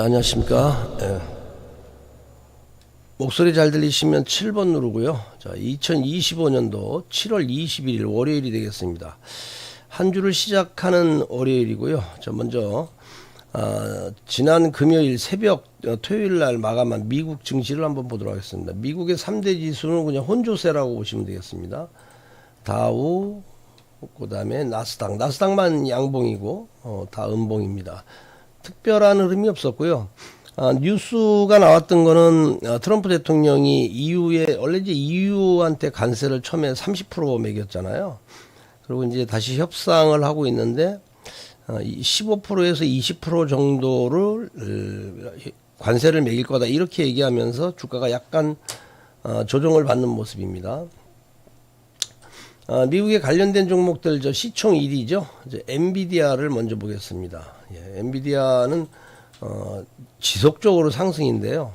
자, 안녕하십니까. 예. 목소리 잘 들리시면 7번 누르고요. 자, 2025년도 7월 21일 월요일이 되겠습니다. 한 주를 시작하는 월요일이고요. 자, 먼저, 아, 지난 금요일 새벽, 어, 토요일 날 마감한 미국 증시를 한번 보도록 하겠습니다. 미국의 3대 지수는 그냥 혼조세라고 보시면 되겠습니다. 다우, 그 다음에 나스닥. 나스닥만 양봉이고, 어, 다 음봉입니다. 특별한 흐름이 없었고요. 아, 뉴스가 나왔던 거는 아, 트럼프 대통령이 EU에 원래 이제 EU한테 관세를 처음에 30% 매겼잖아요. 그리고 이제 다시 협상을 하고 있는데 어, 15%에서 20% 정도를 어, 관세를 매길 거다 이렇게 얘기하면서 주가가 약간 어, 조정을 받는 모습입니다. 어, 미국에 관련된 종목들 저 시총 1위죠. 이제 엔비디아를 먼저 보겠습니다. 예, 엔비디아는 어, 지속적으로 상승인데요.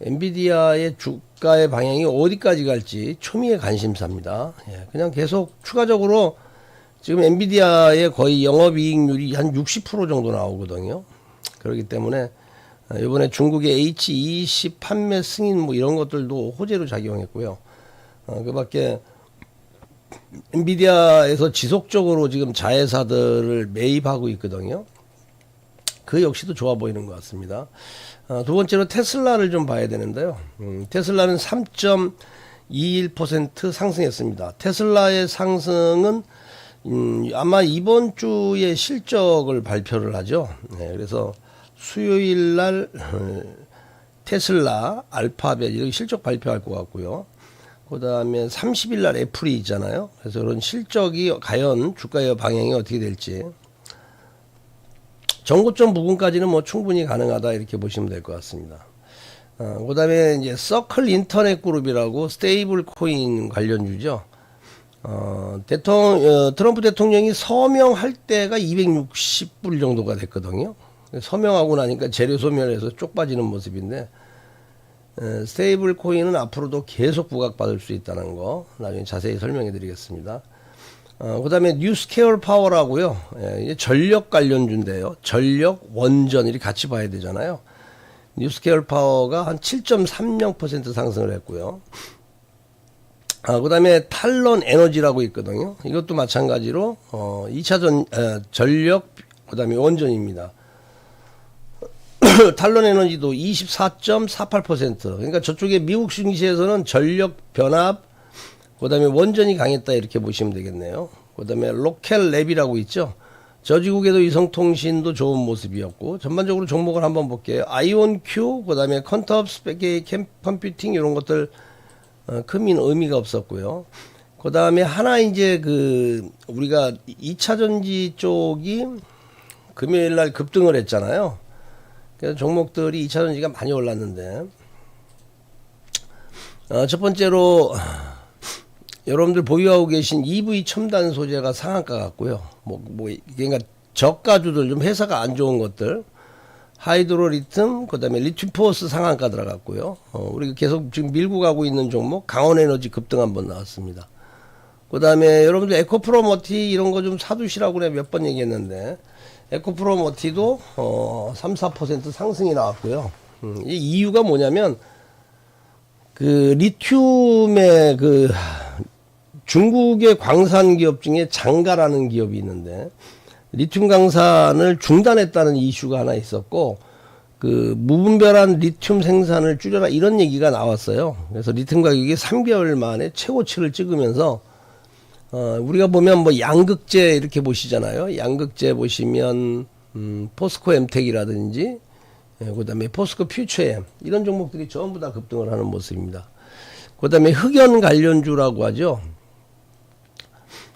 엔비디아의 주가의 방향이 어디까지 갈지 초미의 관심사입니다. 예, 그냥 계속 추가적으로 지금 엔비디아의 거의 영업이익률이 한 60% 정도 나오거든요. 그렇기 때문에 어, 이번에 중국의 H20 판매 승인 뭐 이런 것들도 호재로 작용했고요. 어, 그 밖에 엔비디아에서 지속적으로 지금 자회사들을 매입하고 있거든요. 그 역시도 좋아 보이는 것 같습니다. 어, 두 번째로 테슬라를 좀 봐야 되는데요. 음, 테슬라는 3.21% 상승했습니다. 테슬라의 상승은 음, 아마 이번 주에 실적을 발표를 하죠. 네, 그래서 수요일 날 어, 테슬라, 알파벳 이렇게 실적 발표할 것 같고요. 그 다음에 30일 날 애플이 있잖아요. 그래서 그런 실적이 과연 주가의 방향이 어떻게 될지. 정고점 부분까지는 뭐 충분히 가능하다 이렇게 보시면 될 것 같습니다. 어, 그 다음에 이제 서클 인터넷 그룹이라고 스테이블 코인 관련주죠. 어, 대통령, 어, 트럼프 대통령이 서명할 때가 260불 정도가 됐거든요. 서명하고 나니까 재료 소멸해서 쪽 빠지는 모습인데, 에, 스테이블 코인은 앞으로도 계속 부각받을 수 있다는 거 나중에 자세히 설명해 드리겠습니다. 어, 그 다음에 뉴스케어 파워라고요. 예, 전력 관련주인데요. 전력, 원전 이렇게 같이 봐야 되잖아요. 뉴스케어 파워가 한 7.30% 상승을 했고요. 아, 그 다음에 탈론 에너지라고 있거든요. 이것도 마찬가지로, 어, 2차 전, 에, 전력, 그 다음에 원전입니다. 탈론 에너지도 24.48%. 그러니까 저쪽에 미국 증시에서는 전력 변압, 그 다음에 원전이 강했다 이렇게 보시면 되겠네요. 그 다음에 로켈 랩이라고 있죠. 저지국에도 이성통신도 좋은 모습이었고 전반적으로 종목을 한번 볼게요. 아이온큐, 그 다음에 컨텀 스페게 캠 컴퓨팅 이런 것들 어, 큰 의미가 없었고요. 그 다음에 하나 이제 그 우리가 2차 전지 쪽이 금요일 날 급등을 했잖아요. 그래서 종목들이 2차 전지가 많이 올랐는데 어, 첫 번째로 여러분들 보유하고 계신 EV 첨단 소재가 상한가 같고요. 뭐, 뭐, 그러니까 저가주들 좀 회사가 안 좋은 것들. 하이드로 리튬, 그 다음에 리튬 포스 상한가 들어갔고요. 어, 우리가 계속 지금 밀고 가고 있는 종목, 강원 에너지 급등 한번 나왔습니다. 그 다음에 여러분들 에코프로머티 이런 거 좀 사두시라고 내가 몇 번 얘기했는데, 에코프로머티도, 어, 3, 4% 상승이 나왔고요. 음, 이 이유가 뭐냐면, 그 리튬의 그 중국의 광산 기업 중에 장가라는 기업이 있는데 리튬 강산을 중단했다는 이슈가 하나 있었고 그 무분별한 리튬 생산을 줄여라 이런 얘기가 나왔어요. 그래서 리튬 가격이 3개월 만에 최고치를 찍으면서 어 우리가 보면 뭐 양극재 이렇게 보시잖아요. 양극재 보시면 음 포스코 엠텍이라든지 예, 그다음에 포스코 퓨처엠 이런 종목들이 전부 다 급등을 하는 모습입니다. 그다음에 흑연 관련주라고 하죠.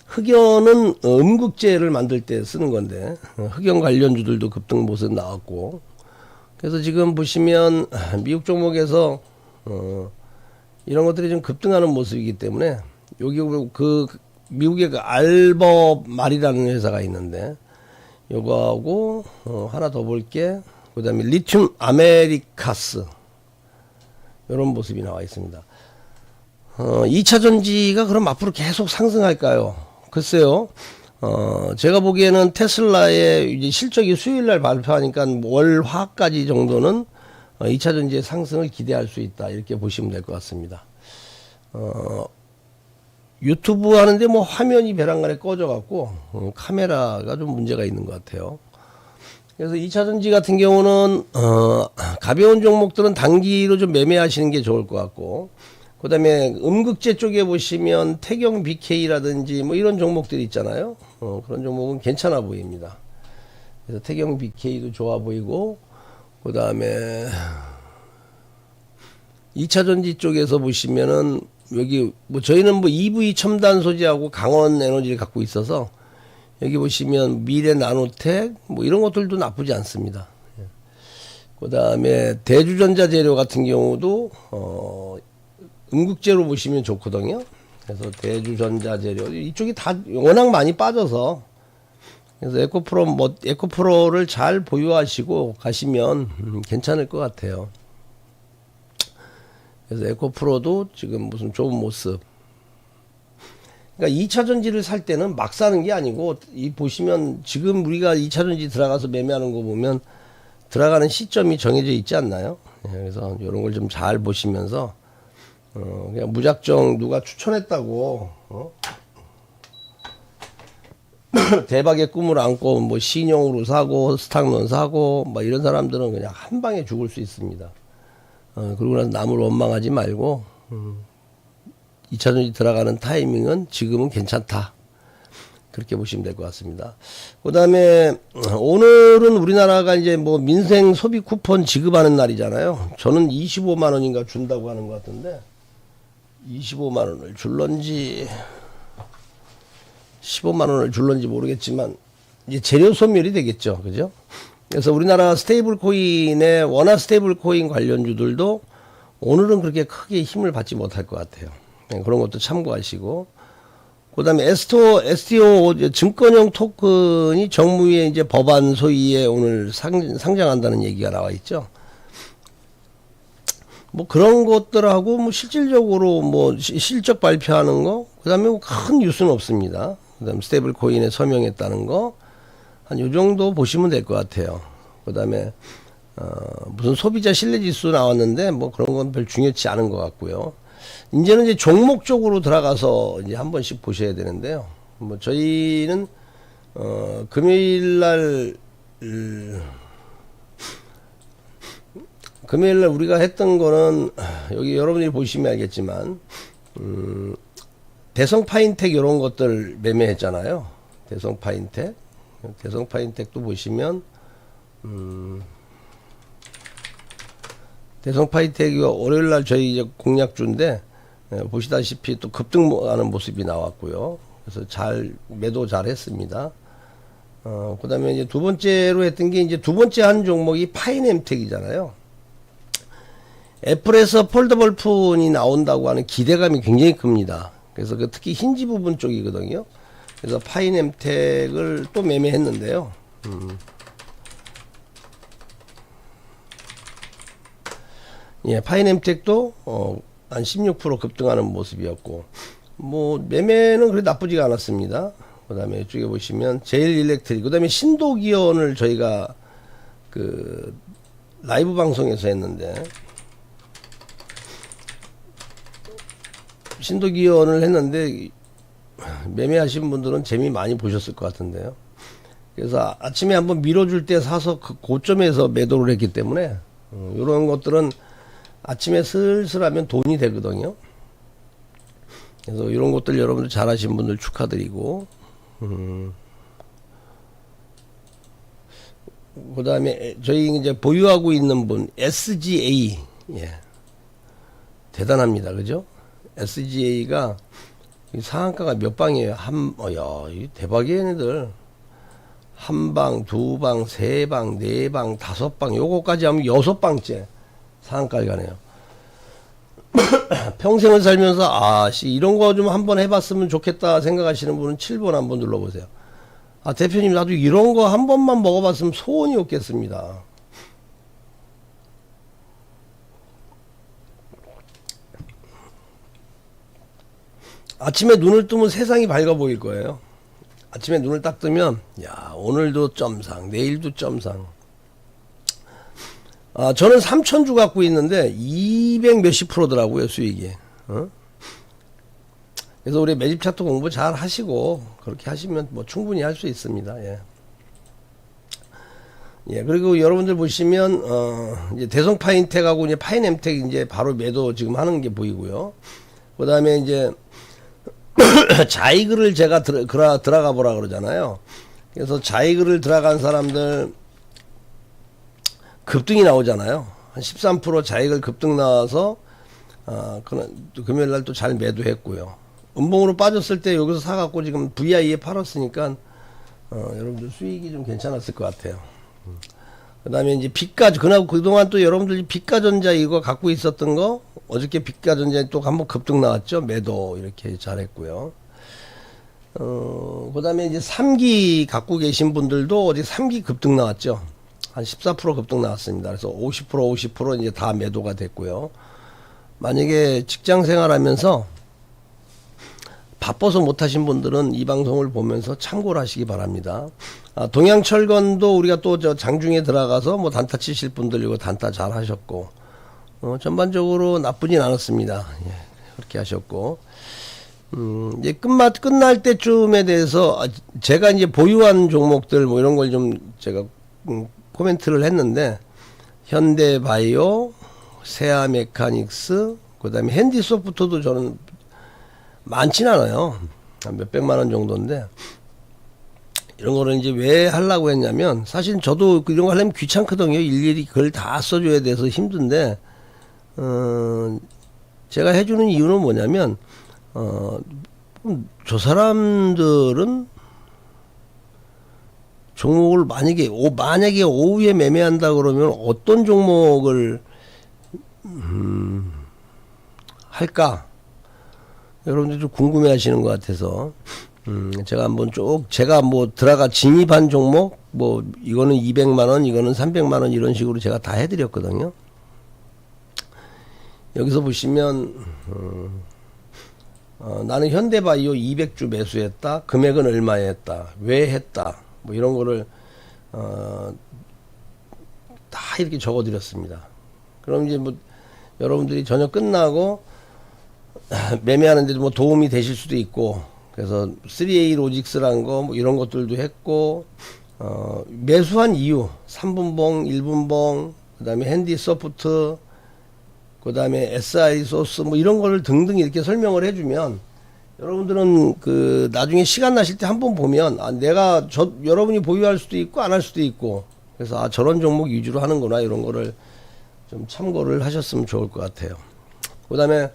흑연은 음극재를 만들 때 쓰는 건데 어, 흑연 관련주들도 급등 모습 나왔고 그래서 지금 보시면 미국 종목에서 어 이런 것들이 좀 급등하는 모습이기 때문에 여기 그 미국의 그 알버 말이라는 회사가 있는데 요거하고 어 하나 더 볼게 그다음에 리튬 아메리카스 이런 모습이 나와 있습니다. 어 2차 전지가 그럼 앞으로 계속 상승할까요? 글쎄요. 어, 제가 보기에는 테슬라의 이제 실적이 수요일 날 발표하니까 월, 화까지 정도는 어, 2차 전지의 상승을 기대할 수 있다. 이렇게 보시면 될 것 같습니다. 어, 유튜브 하는데 뭐 화면이 배란간에 꺼져 갖고 어, 카메라가 좀 문제가 있는 것 같아요. 그래서 2차 전지 같은 경우는 어, 가벼운 종목들은 단기로 좀 매매하시는 게 좋을 것 같고 그다음에 음극재 쪽에 보시면 태경 BK라든지 뭐 이런 종목들이 있잖아요. 어, 그런 종목은 괜찮아 보입니다. 그래서 태경 BK도 좋아 보이고 그다음에 2차 전지 쪽에서 보시면은 여기 뭐 저희는 뭐 EV 첨단 소재하고 강원 에너지를 갖고 있어서 여기 보시면 미래 나노텍 뭐 이런 것들도 나쁘지 않습니다. 예. 그다음에 대주전자 재료 같은 경우도 어 음극재로 보시면 좋거든요. 그래서 대주전자 재료 이쪽이 다 워낙 많이 빠져서 그래서 에코프로 뭐 에코프로를 잘 보유하시고 가시면 음, 괜찮을 것 같아요. 그래서 에코프로도 지금 무슨 좋은 모습. 그러니까 2차 전지를 살 때는 막 사는 게 아니고 이 보시면 지금 우리가 2차 전지 들어가서 매매하는 거 보면 들어가는 시점이 정해져 있지 않나요? 예, 그래서 이런 걸 좀 잘 보시면서 어, 그냥 무작정 누가 추천했다고 어? 대박의 꿈을 안고 뭐 신용으로 사고 스탁론 사고 뭐 이런 사람들은 그냥 한 방에 죽을 수 있습니다. 어, 그러고 나서 남을 원망하지 말고 음, 2차 전지 들어가는 타이밍은 지금은 괜찮다. 그렇게 보시면 될 것 같습니다. 그 다음에 오늘은 우리나라가 이제 뭐 민생 소비 쿠폰 지급하는 날이잖아요. 저는 25만 원인가 준다고 하는 것 같은데 25만 원을 줄런지 15만 원을 줄런지 모르겠지만 이제 재료 소멸이 되겠죠. 그죠? 그래서 우리나라 스테이블 코인의 원화 스테이블 코인 관련주들도 오늘은 그렇게 크게 힘을 받지 못할 것 같아요. 네, 그런 것도 참고하시고 그 다음에 에스토 STO 증권형 토큰이 정무위에 이제 법안 소위에 오늘 상, 상장한다는 얘기가 나와 있죠. 뭐 그런 것들하고 뭐 실질적으로 뭐 시- 실적 발표하는 거 그 다음에 뭐 큰 뉴스는 없습니다. 그 다음 스테이블 코인에 서명했다는 거 한 요 정도 보시면 될 것 같아요. 그 다음에 어 무슨 소비자 신뢰 지수 나왔는데 뭐 그런 건 별 중요치 않은 것 같고요. 이제는 이제 종목 쪽으로 들어가서 이제 한 번씩 보셔야 되는데요. 뭐 저희는 어 금요일 날 음, 금요일 날 우리가 했던 거는 여기 여러분들이 보시면 알겠지만 음, 대성 파인텍 이런 것들 매매했잖아요. 대성 파인텍. 대성 파인텍도 보시면 음, 대성 파인텍이 월요일 날 저희 이제 공략주인데 예, 보시다시피 또 급등하는 모습이 나왔고요. 그래서 잘 매도 잘 했습니다. 어, 그 다음에 이제 두 번째로 했던 게 이제 두 번째 한 종목이 파이nem텍이잖아요. 애플에서 폴더블 폰이 나온다고 하는 기대감이 굉장히 큽니다. 그래서 그 특히 힌지 부분 쪽이거든요. 그래서 파이nem텍을 또 매매했는데요. 음. 예, 파이nem텍도 어, 한 16% 급등하는 모습이었고, 뭐 매매는 그래 나쁘지가 않았습니다. 그 다음에 이쪽에 보시면 제일 일렉트릭, 그 다음에 신도기원을 저희가 그 라이브 방송에서 했는데 신도기원을 했는데 매매하신 분들은 재미 많이 보셨을 것 같은데요. 그래서 아침에 한번 밀어줄 때 사서 그 고점에서 매도를 했기 때문에 음, 이런 것들은 아침에 슬슬 하면 돈이 되거든요. 그래서 이런 것들 여러분들 잘하신 분들 축하드리고 음. 그 다음에 저희 이제 보유하고 있는 분 SGA 예. 대단합니다. 그죠? SGA가 상한가가 몇 방이에요? 한, 어, 야, 이 대박이에요, 얘네들. 한 방, 두 방, 세 방, 네 방, 다섯 방, 요거까지 하면 여섯 방째 상한가에 가네요. 평생을 살면서, 아, 씨, 이런 거 좀 한번 해봤으면 좋겠다 생각하시는 분은 7번 한번 눌러보세요. 아, 대표님, 나도 이런 거 한 번만 먹어봤으면 소원이 없겠습니다. 아침에 눈을 뜨면 세상이 밝아 보일 거예요. 아침에 눈을 딱 뜨면 야 오늘도 점상 내일도 점상 아 저는 3천주 갖고 있는데 200 몇십 프로더라고요 수익이 어? 그래서 우리 매집 차트 공부 잘 하시고 그렇게 하시면 뭐 충분히 할 수 있습니다 예. 예, 그리고 여러분들 보시면, 어, 이제 대성 파인텍하고 이제 파인엠텍 이제 바로 매도 지금 하는 게 보이고요. 그 다음에 이제 자이그를 제가 들어, 들어, 들어가 보라 그러잖아요. 그래서 자이그를 들어간 사람들 급등이 나오잖아요. 한 13% 자이글 급등 나와서, 어, 그런, 금요일 날 또 잘 매도했고요. 음봉으로 빠졌을 때 여기서 사갖고 지금 VI에 팔았으니까, 어, 여러분들 수익이 좀 괜찮았을 것 같아요. 그 다음에 이제 빛가, 그날 그동안 또 여러분들이 빛가전자 이거 갖고 있었던 거, 어저께 빛가전자 또 한번 급등 나왔죠. 매도 이렇게 잘했고요. 어, 그 다음에 이제 3기 갖고 계신 분들도 어제 3기 급등 나왔죠. 한 14% 급등 나왔습니다. 그래서 50% 50% 이제 다 매도가 됐고요. 만약에 직장 생활하면서 바빠서 못하신 분들은 이 방송을 보면서 참고를 하시기 바랍니다. 아, 동양철건도 우리가 또 저 장중에 들어가서 뭐 단타 치실 분들 이거 단타 잘 하셨고, 어, 전반적으로 나쁘진 않았습니다. 예, 그렇게 하셨고, 음, 이제 끝맛, 끝날 때쯤에 대해서 아, 제가 이제 보유한 종목들 뭐 이런 걸 좀 제가 음, 코멘트를 했는데, 현대바이오, 세아메카닉스, 그 다음에 핸디소프트도 저는 많진 않아요. 한 몇백만 원 정도인데, 이런 거를 이제 왜 하려고 했냐면, 사실 저도 이런 거 하려면 귀찮거든요. 일일이 그걸 다 써줘야 돼서 힘든데, 어, 제가 해주는 이유는 뭐냐면, 어, 음, 저 사람들은 종목을 만약에, 오, 만약에 오후에 매매한다 그러면 어떤 종목을, 음, 할까? 여러분들 좀 궁금해 하시는 것 같아서, 음, 제가 한번 쭉, 제가 뭐 들어가 진입한 종목, 뭐, 이거는 200만원, 이거는 300만원 이런 식으로 제가 다 해드렸거든요. 여기서 보시면, 음, 어, 나는 현대바이오 200주 매수했다. 금액은 얼마에 했다. 왜 했다. 뭐 이런 거를, 어, 다 이렇게 적어 드렸습니다. 그럼 이제 뭐, 여러분들이 저녁 끝나고, 매매하는데 뭐 도움이 되실 수도 있고 그래서 3A 로직스란 거뭐 이런 것들도 했고 어 매수한 이유 3분봉 1분봉 그다음에 핸디 소프트 그다음에 SI 소스 뭐 이런 거를 등등 이렇게 설명을 해주면 여러분들은 그 나중에 시간 나실 때 한번 보면 아 내가 저 여러분이 보유할 수도 있고 안 할 수도 있고 그래서 아 저런 종목 위주로 하는구나 이런 거를 좀 참고를 하셨으면 좋을 것 같아요. 그다음에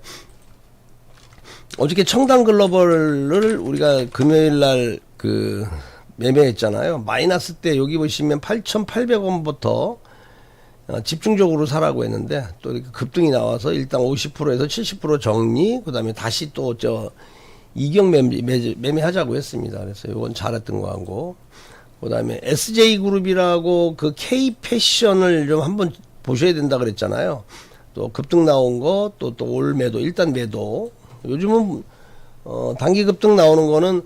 어저께 청담 글로벌을 우리가 금요일 날 그 매매했잖아요. 마이너스 때 여기 보시면 8,800원부터 어, 집중적으로 사라고 했는데 또 이렇게 급등이 나와서 일단 50%에서 70% 정리, 그다음에 다시 또 저 이경 매매, 매매 하자고 했습니다. 그래서 이건 잘했던 거 같고, 그다음에 SJ 그룹이라고 그 K 패션을 좀 한번 보셔야 된다 그랬잖아요. 또 급등 나온 거, 또 또 올 매도, 일단 매도. 요즘은 어, 단기 급등 나오는 거는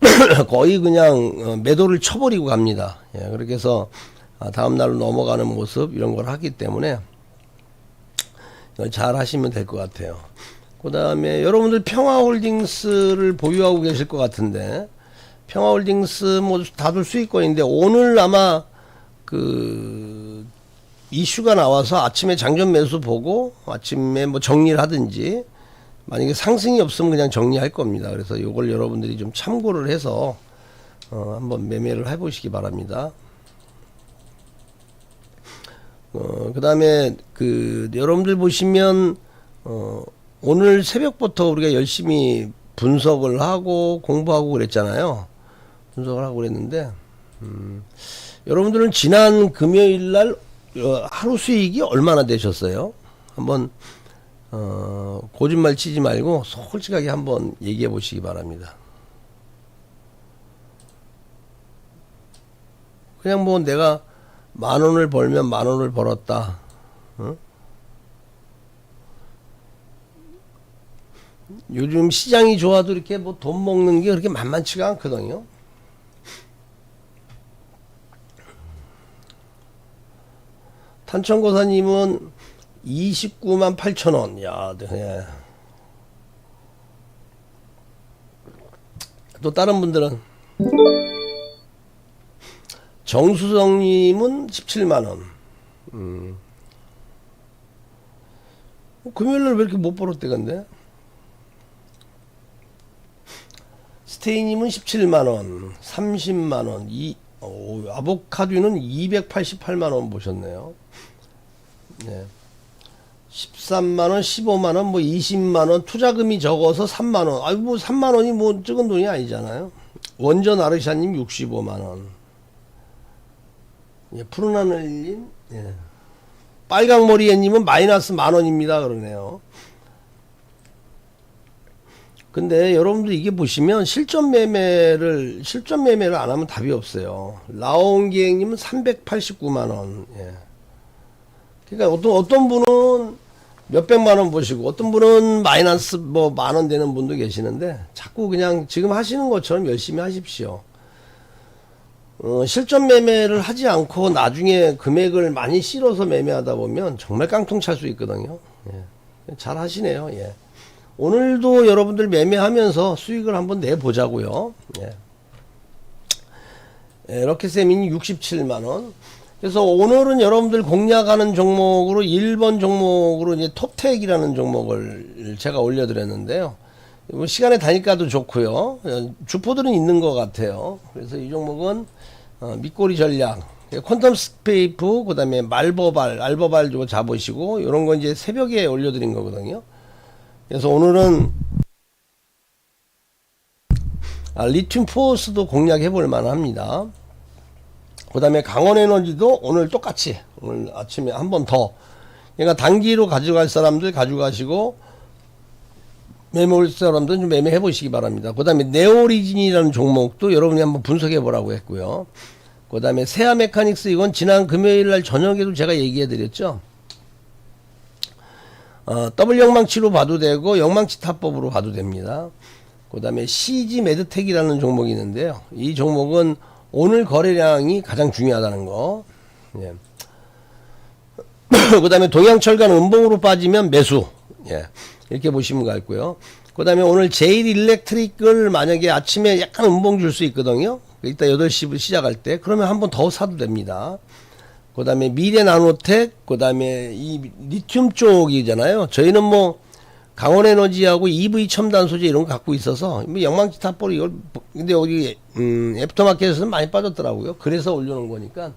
거의 그냥 어, 매도를 쳐버리고 갑니다. 예, 그렇게 해서 아, 다음 날로 넘어가는 모습 이런 걸 하기 때문에 잘 하시면 될 것 같아요. 그 다음에 여러분들 평화홀딩스를 보유하고 계실 것 같은데 평화홀딩스 뭐 다들 수익권인데 오늘 아마 그 이슈가 나와서 아침에 장전 매수 보고 아침에 뭐 정리를 하든지 만약에 상승이 없으면 그냥 정리할 겁니다. 그래서 이걸 여러분들이 좀 참고를 해서 어, 한번 매매를 해보시기 바랍니다. 어, 그 다음에 그 여러분들 보시면 어, 오늘 새벽부터 우리가 열심히 분석을 하고 공부하고 그랬잖아요. 분석을 하고 그랬는데 음, 여러분들은 지난 금요일 날 어, 하루 수익이 얼마나 되셨어요? 한번 어, 거짓말 치지 말고 솔직하게 한번 얘기해 보시기 바랍니다. 그냥 뭐 내가 만 원을 벌면 만 원을 벌었다. 응? 요즘 시장이 좋아도 이렇게 뭐 돈 먹는 게 그렇게 만만치가 않거든요. 탄천고사님은 29만 8천 원. 야, 네. 예. 또 다른 분들은 정수성님은 17만 원. 음. 금요일 날 왜 이렇게 못 벌었대 근데? 스테이님은 17만 원, 30만 원, 이 오, 아보카도는 288만 원 보셨네요. 네. 13만 원, 15만 원, 뭐 20만 원, 투자금이 적어서 3만 원. 아이고 뭐 3만 원이 뭐 적은 돈이 아니잖아요. 원전 아르샤님 65만 원. 예, 푸른 하늘님, 예. 빨강 머리애님은 마이너스 만 원입니다. 그러네요. 근데 여러분들 이게 보시면 실전 매매를 실전 매매를 안 하면 답이 없어요. 라온 기행님은 389만 원. 예. 그러니까 어떤 어떤 분은 몇백만 원 보시고 어떤 분은 마이너스 뭐 만 원 되는 분도 계시는데 자꾸 그냥 지금 하시는 것처럼 열심히 하십시오. 어, 실전 매매를 하지 않고 나중에 금액을 많이 실어서 매매하다 보면 정말 깡통 찰 수 있거든요. 예. 잘 하시네요. 예. 오늘도 여러분들 매매하면서 수익을 한번 내보자고요. 예. 예, 럭키세민이 67만원. 그래서 오늘은 여러분들 공략하는 종목으로 1번 종목으로 이제 톱텍이라는 종목을 제가 올려드렸는데요. 이거 시간에 다니까도 좋고요. 어, 주포들은 있는 것 같아요. 그래서 이 종목은 어, 밑꼬리 전략, 퀀텀 스페이프, 그 다음에 말버발, 알버발 좀 잡으시고, 이런 거 이제 새벽에 올려드린 거거든요. 그래서 오늘은 아, 리튬 포스도 공략해 볼 만합니다. 그 다음에 강원 에너지도 오늘 똑같이 오늘 아침에 한 번 더. 그러니까 단기로 가져갈 사람들 가져가시고 매매 올 사람들은 좀 매매해 보시기 바랍니다. 그 다음에 네오리진이라는 종목도 여러분이 한번 분석해 보라고 했고요. 그 다음에 세아 메카닉스 이건 지난 금요일 날 저녁에도 제가 얘기해 드렸죠. 어, 더블 영망치로 봐도 되고 영망치 타법으로 봐도 됩니다. 그 다음에 CG 메드텍이라는 종목이 있는데요. 이 종목은 오늘 거래량이 가장 중요하다는 거. 예. 그 다음에 동양철강 음봉으로 빠지면 매수. 예. 이렇게 보시면 같고요. 그 다음에 오늘 제일 일렉트릭을 만약에 아침에 약간 음봉 줄 수 있거든요. 이따 8시 시작할 때. 그러면 한 번 더 사도 됩니다. 그 다음에 미래 나노텍, 그 다음에 이 리튬 쪽이잖아요. 저희는 뭐 강원 에너지하고 EV 첨단 소재 이런 거 갖고 있어서 뭐 영망치 탑볼 이걸 근데 여기 음 애프터마켓에서는 많이 빠졌더라고요. 그래서 올려놓은 거니까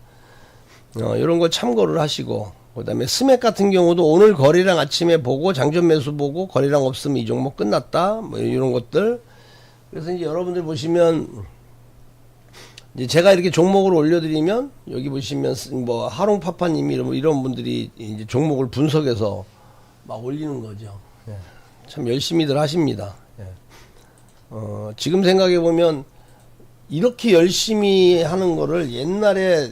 어 이런 거 참고를 하시고 그다음에 스맥 같은 경우도 오늘 거래량 아침에 보고 장전 매수 보고 거래량 없으면 이 종목 끝났다 뭐 이런 것들 그래서 이제 여러분들 보시면 이제 제가 이렇게 종목을 올려드리면 여기 보시면 뭐 하롱파파님이 이런 이런 분들이 이제 종목을 분석해서 막 올리는 거죠. 예. 참 열심히들 하십니다. 예. 어, 지금 생각해 보면 이렇게 열심히 하는 거를 옛날에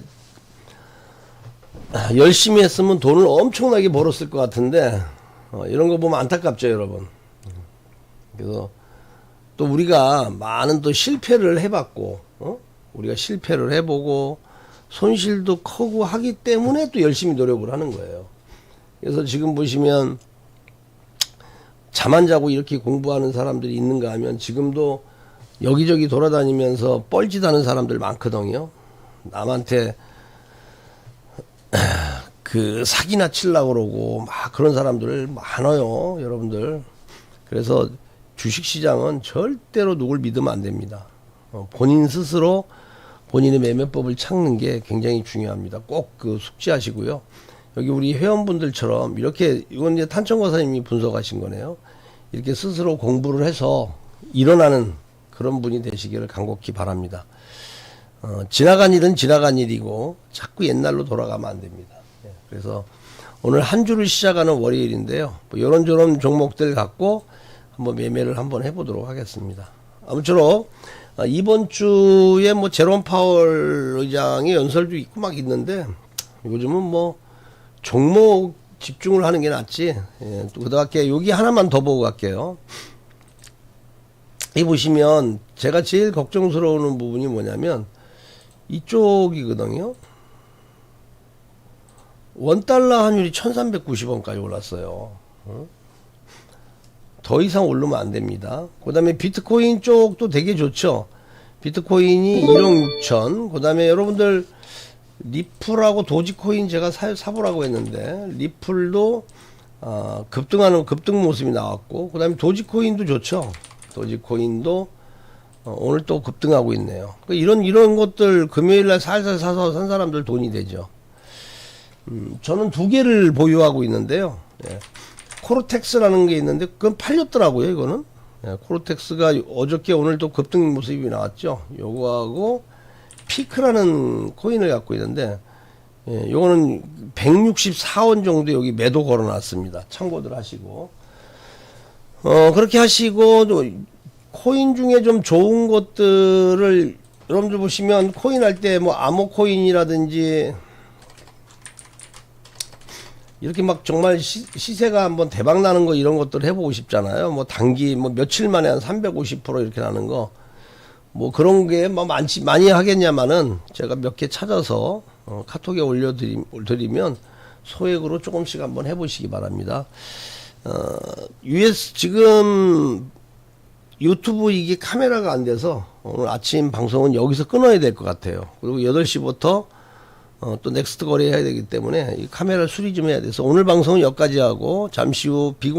아, 열심히 했으면 돈을 엄청나게 벌었을 것 같은데 어, 이런 거 보면 안타깝죠, 여러분. 그래서 또 우리가 많은 또 실패를 해봤고, 어? 우리가 실패를 해보고 손실도 크고 하기 때문에 또 열심히 노력을 하는 거예요. 그래서 지금 보시면 잠 안 자고 이렇게 공부하는 사람들이 있는가 하면 지금도 여기저기 돌아다니면서 뻘짓하는 사람들 많거든요. 남한테 그 사기나 치려고 그러고 막 그런 사람들 많아요, 여러분들. 그래서 주식 시장은 절대로 누굴 믿으면 안 됩니다. 어, 본인 스스로 본인의 매매법을 찾는 게 굉장히 중요합니다. 꼭 그 숙지하시고요. 여기 우리 회원분들처럼 이렇게 이건 이제 탄천거사님이 분석하신 거네요. 이렇게 스스로 공부를 해서 일어나는 그런 분이 되시기를 간곡히 바랍니다. 어, 지나간 일은 지나간 일이고 자꾸 옛날로 돌아가면 안 됩니다. 예, 그래서 오늘 한 주를 시작하는 월요일인데요. 뭐 이런저런 종목들 갖고 한번 매매를 한번 해보도록 하겠습니다. 아무쪼록 어, 이번 주에 뭐 제롬 파월 의장의 연설도 있고 막 있는데 요즘은 뭐 종목 집중을 하는 게 낫지. 예, 또 그다음에 여기 하나만 더 보고 갈게요. 이 보시면 제가 제일 걱정스러운 부분이 뭐냐면 이쪽이거든요. 원달러 환율이 1390원까지 올랐어요. 어? 더 이상 오르면 안 됩니다. 그 다음에 비트코인 쪽도 되게 좋죠. 비트코인이 1억 6천. 그 다음에 여러분들 리플하고 도지코인 제가 사, 사보라고 했는데 리플도 아, 급등하는 급등 모습이 나왔고 그 다음에 도지코인도 좋죠. 도지코인도 어, 오늘 또 급등하고 있네요. 그 이런 이런 것들 금요일 날 살살 사서 산 사람들 돈이 되죠. 음, 저는 두 개를 보유하고 있는데요. 예. 코르텍스라는 게 있는데 그건 팔렸더라고요. 이거는 예, 코르텍스가 어저께 오늘 또 급등 모습이 나왔죠. 요거하고 피크라는 코인을 갖고 있는데 예, 요거는 164원 정도 여기 매도 걸어놨습니다. 참고들 하시고 어 그렇게 하시고 또 코인 중에 좀 좋은 것들을 여러분들 보시면 코인 할 때 뭐 암호 코인이라든지 이렇게 막 정말 시, 시세가 한번 대박 나는 거 이런 것들 해보고 싶잖아요. 뭐 단기 뭐 며칠 만에 한 350% 이렇게 나는 거. 뭐 그런 게 뭐 많지 많이 하겠냐마는 제가 몇 개 찾아서 어, 카톡에 올려드리면 소액으로 조금씩 한번 해보시기 바랍니다. 어, US 지금 유튜브 이게 카메라가 안 돼서 오늘 아침 방송은 여기서 끊어야 될 것 같아요. 그리고 8시부터 어, 또 넥스트 거래해야 되기 때문에 이 카메라 수리 좀 해야 돼서 오늘 방송은 여기까지 하고 잠시 후 비공